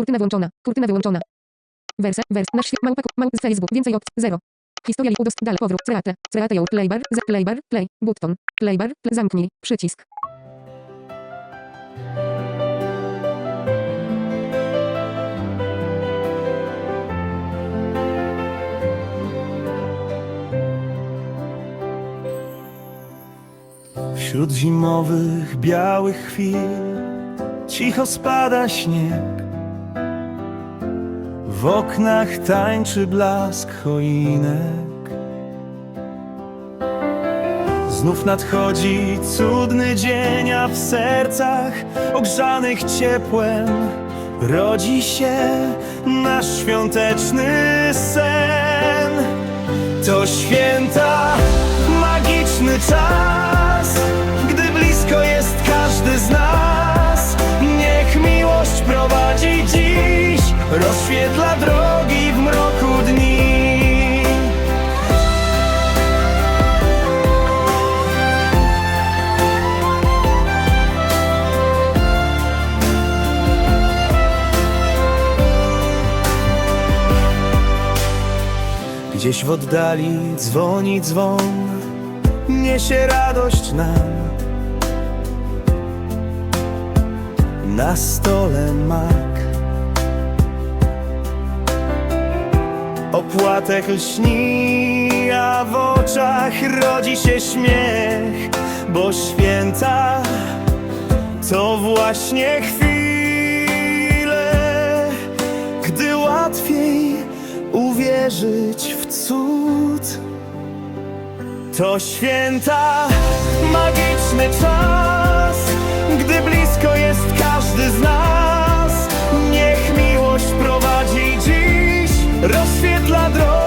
Kurtyna włączona. Kurtyna wyłączona. Werse, wers, nasz świat, małpa, małp, Facebook, więcej opcji, 0. Historia, udost, dalej, powrót, create, create, your, playbar, z, playbar, play, button, playbar, pl, zamknij, przycisk. Wśród zimowych, białych chwil Cicho spada śnieg W oknach tańczy blask choinek. Znów nadchodzi cudny dzień, a w sercach ogrzanych ciepłem Rodzi się nasz świąteczny sen. To święta, magiczny czas Rozświetla drogi w mroku dni. Gdzieś w oddali dzwoni dzwon Niesie radość nam. Na stole mak Opłatek lśni, a w oczach rodzi się śmiech Bo święta to właśnie chwile Gdy łatwiej uwierzyć w cud. To święta, magiczny czas Rozświetla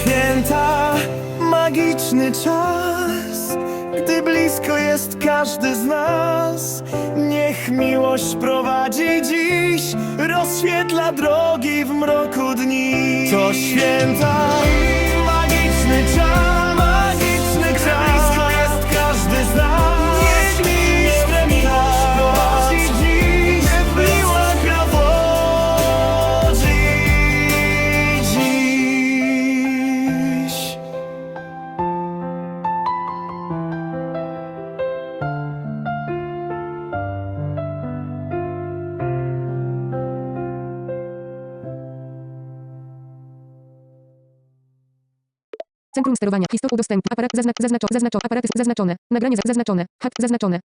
święta, magiczny czas Gdy blisko jest każdy z nas. Niech miłość prowadzi dziś Rozświetla drogi w mroku dni. To święta, Centrum sterowania, historia udostępnić, aparat zazna, zaznaczo, zaznaczo, aparaty zaznaczone, nagranie za, zaznaczone, hak zaznaczone,